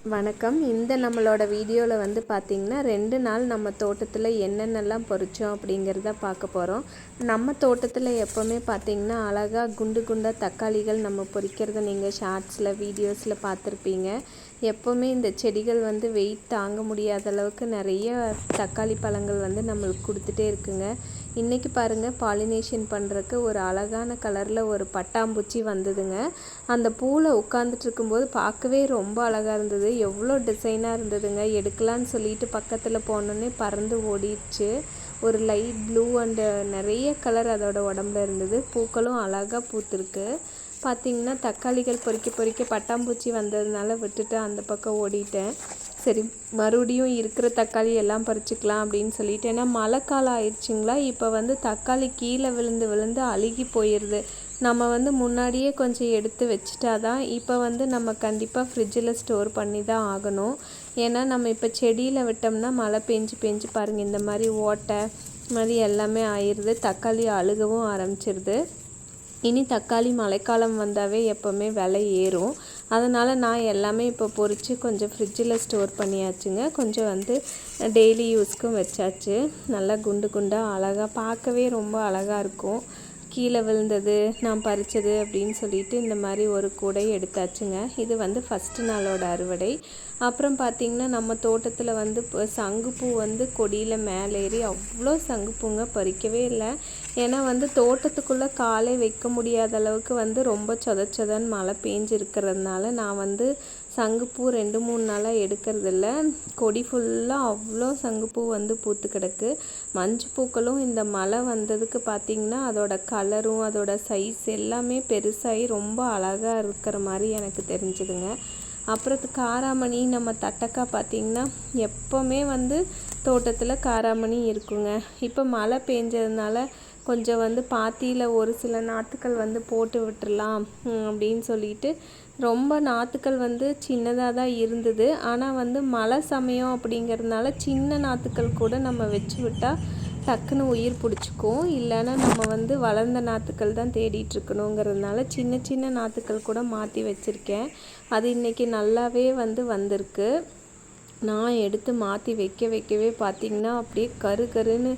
வணக்கம். இந்த நம்மளோட வீடியோவில் வந்து பார்த்திங்கன்னா ரெண்டு நாள் நம்ம தோட்டத்தில் என்னென்னலாம் பொறிச்சோம் அப்படிங்கிறத பார்க்க போகிறோம் நம்ம தோட்டத்தில் எப்போவுமே பார்த்திங்கன்னா அழகாக குண்டு குண்டாக தக்காளிகள் நம்ம பொறிக்கிறத நீங்கள் ஷார்ட்ஸில் வீடியோஸில் பார்த்துருப்பீங்க எப்போவுமே இந்த செடிகள் வந்து வெயிட் தாங்க முடியாத அளவுக்கு நிறைய தக்காளி பழங்கள் வந்து நம்மளுக்கு கொடுத்துட்டே இருக்குங்க. இன்றைக்கி பாருங்கள் பாலினேஷன் பண்ணுறக்கு ஒரு அழகான கலரில் ஒரு பட்டாம்பூச்சி வந்ததுங்க. அந்த பூவில் உட்காந்துட்டு இருக்கும்போது பார்க்கவே ரொம்ப அழகாக இருந்தது. எவ்வளோ டிசைனாக இருந்ததுங்க. எடுக்கலான்னு சொல்லிட்டு பக்கத்தில் போனோன்னே பறந்து ஓடிடுச்சு. ஒரு லைட் ப்ளூ அண்டு நிறைய கலர் அதோட உடம்புல இருந்தது. பூக்களும் அழகாக பூத்துருக்கு. பார்த்திங்கன்னா தக்காளிகள் பொறிக்க பொறிக்க பட்டாம்பூச்சி வந்ததுனால விட்டுட்டு அந்த பக்கம் ஓடிட்டேன். சரி மறுபடியும் இருக்கிற தக்காளி எல்லாம் பறிச்சுக்கலாம் அப்படின்னு சொல்லிட்டு. ஏன்னா மழை காலம் ஆயிடுச்சுங்களா? இப்போ வந்து தக்காளி கீழே விழுந்து விழுந்து அழுகி போயிடுது நம்ம வந்து முன்னாடியே கொஞ்சம் எடுத்து வச்சுட்டா தான் இப்போ வந்து நம்ம கண்டிப்பாக ஃப்ரிட்ஜில் ஸ்டோர் பண்ணி தான் ஆகணும். ஏன்னா நம்ம இப்போ செடியில் விட்டோம்னா மழை பெஞ்சு பெஞ்சு பாருங்கள் இந்த மாதிரி ஓட்டை மாதிரி எல்லாமே ஆயிடுது தக்காளி அழுகவும் ஆரம்பிச்சிருது. இனி தக்காளி மழைக்காலம் வந்தாவே எப்போவுமே விலை ஏறும். அதனால் நான் எல்லாமே இப்போ பொறிச்சு கொஞ்சம் ஃப்ரிட்ஜில் ஸ்டோர் பண்ணியாச்சுங்க. கொஞ்சம் வந்து டெய்லி யூஸ்க்கும் வச்சாச்சு. நல்லா குண்டு குண்டாக அழகாக பார்க்கவே ரொம்ப அழகாக இருக்கும். கீழே விழுந்தது நான் பறித்தது அப்படின்னு சொல்லிட்டு இந்த மாதிரி ஒரு கூடை எடுத்தாச்சுங்க. இது வந்து ஃபஸ்ட்டு நாளோட அறுவடை. அப்புறம் பார்த்திங்கன்னா நம்ம தோட்டத்தில் வந்து இப்போ சங்குப்பூ வந்து கொடியில் மேலே ஏறி அவ்வளோ சங்குப்பூங்க பறிக்கவே இல்லை. ஏன்னா வந்து தோட்டத்துக்குள்ளே காலை வைக்க முடியாத அளவுக்கு வந்து ரொம்ப சொத சொதன்னு மழை பெஞ்சிருக்கிறதுனால நான் வந்து சங்குப்பூ ரெண்டு மூணு நாளாக எடுக்கிறதில்ல. கொடி ஃபுல்லாக அவ்வளோ சங்குப்பூ வந்து பூத்து கிடக்கு. மஞ்சு பூக்களும் இந்த மழை வந்ததுக்கு பார்த்திங்கன்னா அதோட கலரும் அதோட சைஸ் எல்லாமே பெருசாகி ரொம்ப அழகாக இருக்கிற மாதிரி எனக்கு தெரிஞ்சுதுங்க. அப்புறத்து காராமணி நம்ம தட்டக்காய் பார்த்திங்கன்னா எப்போவுமே வந்து தோட்டத்தில் காராமணி இருக்குங்க. இப்போ மழை பெஞ்சதுனால கொஞ்சம் வந்து பாத்தியில் ஒரு சில நாற்றுக்கள் வந்து போட்டு விட்டுடலாம் அப்படின்னு சொல்லிட்டு ரொம்ப நாற்றுக்கள் வந்து சின்னதாக தான் இருந்தது. ஆனால் வந்து மழை சமயம் அப்படிங்கிறதுனால சின்ன நாற்றுக்கள் கூட நம்ம வச்சு விட்டால் டக்குன்னு உயிர் பிடிச்சிக்கும். இல்லைன்னா நம்ம வந்து வளர்ந்த நாற்றுக்கள் தான் தேடிட்டுருக்கணுங்கிறதுனால சின்ன சின்ன நாற்றுக்கள் கூட மாற்றி வச்சுருக்கேன். அது இன்றைக்கி நல்லாவே வந்து வந்திருக்கு. நான் எடுத்து மாற்றி வைக்க வைக்கவே பார்த்திங்கன்னா அப்படியே கரு கருன்னு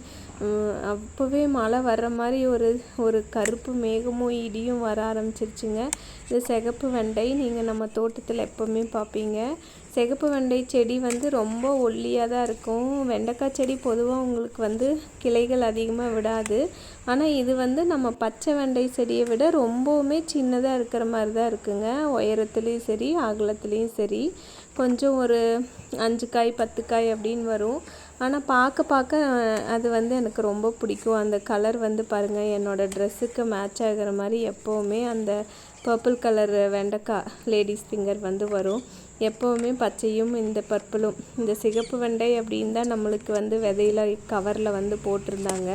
அப்போவே மழை வர்ற மாதிரி ஒரு ஒரு கருப்பு மேகமும் இடியும் வர ஆரம்பிச்சிருச்சுங்க. இந்த சிகப்பு வெண்டை நீங்கள் நம்ம தோட்டத்தில் எப்போவுமே பார்ப்பீங்க சிகப்பு வெண்டை செடி வந்து ரொம்ப ஒல்லியாக தான் இருக்கும். வெண்டைக்காய் செடி பொதுவாக உங்களுக்கு வந்து கிளைகள் அதிகமாக விடாது. ஆனால் இது வந்து நம்ம பச்சை வெண்டை செடியை விட ரொம்பவுமே சின்னதாக இருக்கிற மாதிரி தான் இருக்குங்க. உயரத்துலேயும் சரி அகலத்துலேயும் சரி. கொஞ்சம் ஒரு அஞ்சு காய் பத்து காய் அப்படின்னு வரும். ஆனால் பார்க்க பார்க்க அது வந்து எனக்கு ரொம்ப பிடிக்கும். அந்த கலர் வந்து பாருங்கள் என்னோடய ட்ரெஸ்ஸுக்கு மேட்ச் ஆகிற மாதிரி எப்போவுமே அந்த பர்பிள் கலர் வெண்டைக்காய் லேடிஸ் ஃபிங்கர் வந்து வரும். எப்போவுமே பச்சையும் இந்த பர்பிளும் இந்த சிகப்பு வெண்டை அப்படின்னு தான் நம்மளுக்கு வந்து விதையில கவரில் வந்து போட்டிருந்தாங்க.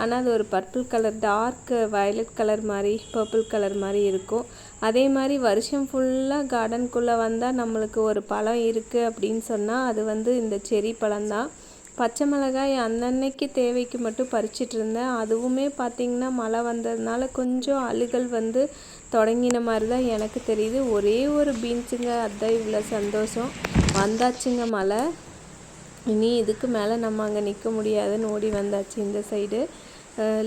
ஆனால் அது ஒரு purple colour dark violet colour மாதிரி பர்பிள் கலர் மாதிரி இருக்கும். அதே மாதிரி வருஷம் ஃபுல்லாக கார்டனுக்குள்ளே வந்தால் நம்மளுக்கு ஒரு பழம் இருக்குது அப்படின்னு சொன்னால் அது வந்து இந்த செரி பழம்தான். பச்சை மிளகாய் அன்னன்னைக்கு தேவைக்கு மட்டும் பறிச்சிட்டு இருந்தேன் அதுவுமே பார்த்திங்கன்னா மழை வந்ததுனால கொஞ்சம் அழுகல் வந்து தொடங்கின மாதிரி தான் எனக்கு தெரியுது. ஒரே ஒரு பீன்ஸுங்க அதுதான் இவ்வளோ சந்தோஷம். வந்தாச்சுங்க மழை. இனி இதுக்கு மேலே நம்ம அங்கே நிற்க முடியாதுன்னு ஓடி வந்தாச்சு இந்த சைடு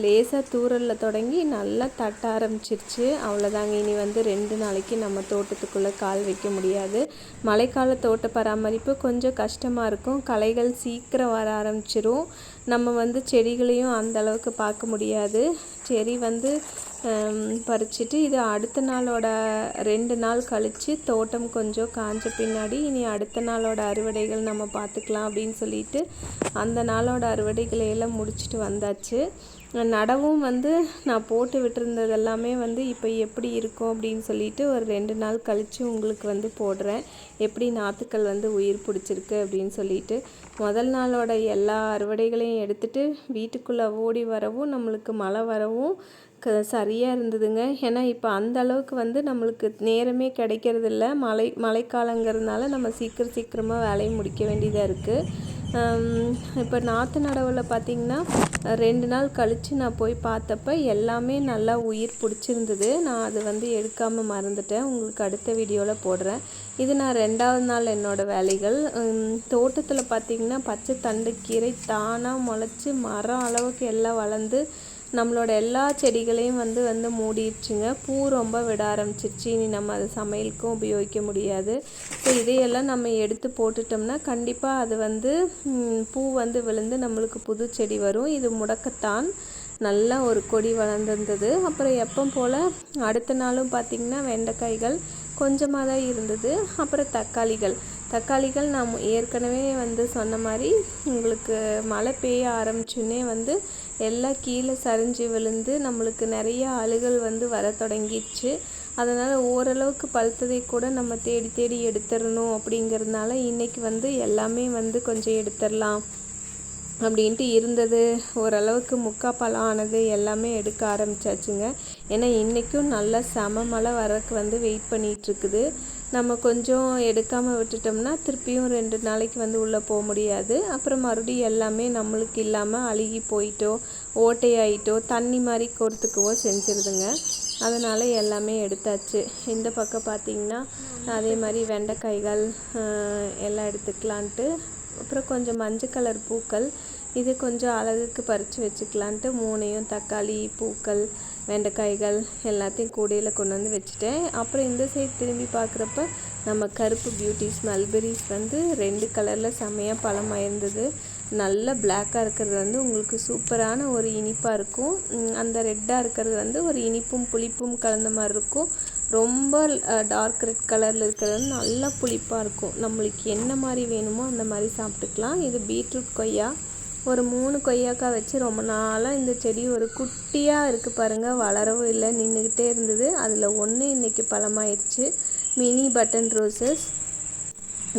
லேசாக தூரலில் தொடங்கி நல்லா தட்ட ஆரம்பிச்சிருச்சு. அவ்வளோதாங்க இனி வந்து ரெண்டு நாளைக்கு நம்ம தோட்டத்துக்குள்ளே கால் வைக்க முடியாது. மழைக்கால தோட்ட பராமரிப்பு கொஞ்சம் கஷ்டமாக இருக்கும். களைகள் சீக்கிரம் வர ஆரம்பிச்சிரும். நம்ம வந்து செடிகளையும் அந்த அளவுக்கு பார்க்க முடியாது. செடி வந்து பறிச்சுட்டு இது அடுத்த நாளோட ரெண்டு நாள் கழித்து தோட்டம் கொஞ்சம் காஞ்ச பின்னாடி இனி அடுத்த நாளோட அறுவடைகள் நம்ம பார்த்துக்கலாம் அப்படின்னு சொல்லிட்டு அந்த நாளோட அறுவடைகளை எல்லாம் முடிச்சுட்டு வந்தாச்சு. நடவும் வந்து நான் போட்டு விட்டுருந்தது எல்லாமே வந்து இப்போ எப்படி இருக்கும் அப்படின்னு சொல்லிட்டு ஒரு ரெண்டு நாள் கழித்து உங்களுக்கு வந்து போடுறேன். எப்படி நாற்றுக்கள் வந்து உயிர் பிடிச்சிருக்கு அப்படின்னு சொல்லிட்டு. முதல் நாளோட எல்லா அறுவடைகளையும் எடுத்துகிட்டு வீட்டுக்குள்ளே ஓடி வரவும் நம்மளுக்கு மழை வரவும் க சரியாக இருந்ததுங்க. ஏன்னா இப்போ அந்த அளவுக்கு வந்து நம்மளுக்கு நேரமே கிடைக்கிறதில்ல. மழை மழைக்காலங்கிறதுனால நம்ம சீக்கிரம் சீக்கிரமாக வேலையை முடிக்க வேண்டியதாக இருக்குது இப்போ நாற்று நடவில் பார்த்திங்கன்னா ரெண்டு நாள் கழித்து நான் போய் பார்த்தப்ப எல்லாமே நல்லா உயிர் பிடிச்சிருந்தது. நான் அது வந்து எடுக்காமல் மறந்துட்டேன். உங்களுக்கு அடுத்த வீடியோவில் போடுறேன். இது நான் ரெண்டாவது நாள் என்னோடய வேலைகள். தோட்டத்தில் பார்த்திங்கன்னா பச்சை தண்டு கீரை தானாக முளைச்சி மரம் அளவுக்கு எல்லாம் வளர்ந்து நம்மளோட எல்லா செடிகளையும் வந்து வந்து மூடிடுச்சுங்க. பூ ரொம்ப விட ஆரம்பிச்சிருச்சு. இனி நம்ம அதை சமையலுக்கும் உபயோகிக்க முடியாது. ஸோ இதையெல்லாம் நம்ம எடுத்து போட்டுட்டோம்னா கண்டிப்பாக அது வந்து பூ வந்து விழுந்து நம்மளுக்கு புது செடி வரும். இது முடக்கத்தான் நல்லா ஒரு கொடி வளர்ந்துருந்தது. அப்புறம் எப்போ போல் அடுத்த நாளும் பார்த்திங்கன்னா வெண்டைக்காய்கள் கொஞ்சமாக தான் இருந்தது. அப்புறம் தக்காளிகள். தக்காளிகள் நாம் ஏற்கனவே வந்து சொன்ன மாதிரி உங்களுக்கு மழை பெய்ய ஆரம்பிச்சுன்னே வந்து எல்லாம் கீழே சரிஞ்சு விழுந்து நம்மளுக்கு நிறைய அழுகல் வந்து வர தொடங்கிடுச்சு. அதனால் ஓரளவுக்கு பழுத்ததை கூட நம்ம தேடி தேடி எடுத்துடணும் அப்படிங்கிறதுனால இன்றைக்கி வந்து எல்லாமே வந்து கொஞ்சம் எடுத்துடலாம் அப்படின்ட்டு இருந்தது. ஓரளவுக்கு முக்கா பழம் ஆனது எல்லாமே எடுக்க ஆரம்பிச்சாச்சுங்க. ஏன்னா இன்றைக்கும் நல்லா செம மழை வரக்கு வந்து வெயிட் பண்ணிகிட்ருக்குது நம்ம கொஞ்சம் எடுக்காமல் விட்டுட்டோம்னா திருப்பியும் ரெண்டு நாளைக்கு வந்து உள்ளே போக முடியாது. அப்புறம் மறுபடியும் எல்லாமே நம்மளுக்கு இல்லாமல் அழுகி போயிட்டோ ஓட்டையாயிட்டோ தண்ணி மாதிரி கொடுத்துக்கவோ செஞ்சிருதுங்க. அதனால் எல்லாமே எடுத்தாச்சு. இந்த பக்கம் பார்த்திங்கன்னா அதே மாதிரி வெண்டைக்காய்கள் எல்லாம் எடுத்துக்கலான்ட்டு அப்புறம் கொஞ்சம் மஞ்சள் கலர் பூக்கள் இது கொஞ்சம் அழகுக்கு பறித்து வச்சுக்கலான்ட்டு மூணையும் தக்காளி பூக்கள் வெண்டைக்காய்கள் எல்லாத்தையும் கூடையில் கொண்டு வந்து வச்சுட்டேன். அப்புறம் இந்த சைடு திரும்பி பார்க்குறப்ப நம்ம கருப்பு பியூட்டிஸ் மல்பெரிஸ் வந்து ரெண்டு கலரில் செம்மையாக பழமாக இருந்தது. நல்ல பிளாக்காக இருக்கிறது வந்து உங்களுக்கு சூப்பரான ஒரு இனிப்பாக இருக்கும். அந்த ரெட்டாக இருக்கிறது வந்து ஒரு இனிப்பும் புளிப்பும் கலந்த மாதிரி இருக்கும். ரொம்ப டார்க் ரெட் கலரில் இருக்கிறது வந்து நல்லா புளிப்பாக இருக்கும். நம்மளுக்கு என்ன மாதிரி வேணுமோ அந்த மாதிரி சாப்பிட்டுக்கலாம். இது பீட்ரூட் கொய்யா. ஒரு மூணு கொய்யாக்காய் வச்சு ரொம்ப நாளாக இந்த செடி ஒரு குட்டியாக இருக்குது பாருங்கள் வளரவும் இல்லை நின்றுக்கிட்டே இருந்தது. அதில் ஒன்று இன்றைக்கி பழமாயிடுச்சு மினி பட்டன் ரோசஸ்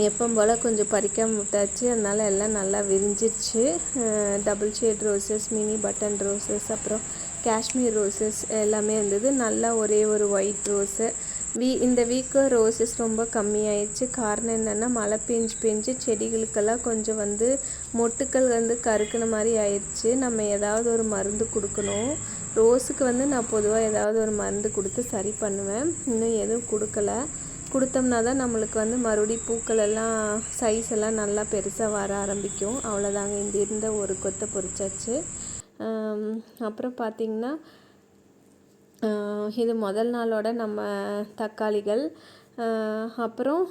எப்பம் போல் கொஞ்சம் பறிக்காமல் விட்டாச்சு. அதனால் எல்லாம் நல்லா விரிஞ்சிருச்சு. Double shade roses mini button roses அப்புறம் காஷ்மீர் ரோசஸ் எல்லாமே இருந்தது. நல்லா ஒரே ஒரு ஒயிட் ரோஸு வீ இந்த வீக்கு ரோசஸ் ரொம்ப கம்மியாயிடுச்சு. காரணம் என்னென்னா மழை பெஞ்சு பெஞ்சு செடிகளுக்கெல்லாம் கொஞ்சம் வந்து மொட்டுக்கள் வந்து கருக்குன மாதிரி ஆயிடுச்சு. நம்ம ஏதாவது ஒரு மருந்து கொடுக்கணும். ரோஸுக்கு வந்து நான் பொதுவாக ஏதாவது ஒரு மருந்து கொடுத்து சரி பண்ணுவேன். இன்னும் எதுவும் கொடுக்கல. கொடுத்தோம்னா தான் நம்மளுக்கு வந்து மறுபடியும் பூக்கள் எல்லாம் சைஸ் எல்லாம் நல்லா பெருசாக வர ஆரம்பிக்கும். அவ்வளோதாங்க இந்த இருந்த ஒரு கொத்தை பொறிச்சாச்சு. அப்புறம் பார்த்திங்கன்னா இது முதல் நாளோட நம்ம தக்காளிகள். அப்புறம்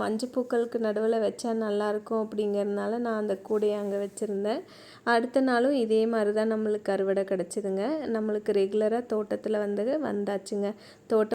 மஞ்சப்பூக்களுக்கு நடுவில் வச்சா நல்லாயிருக்கும் அப்படிங்கிறதுனால நான் அந்த கூடையை அங்கே வச்சுருந்தேன். அடுத்த நாளும் இதே மாதிரி தான் நம்மளுக்கு அறுவடை கிடச்சிதுங்க. நம்மளுக்கு ரெகுலராக தோட்டத்தில் வந்து வந்தாச்சுங்க. தோட்டம்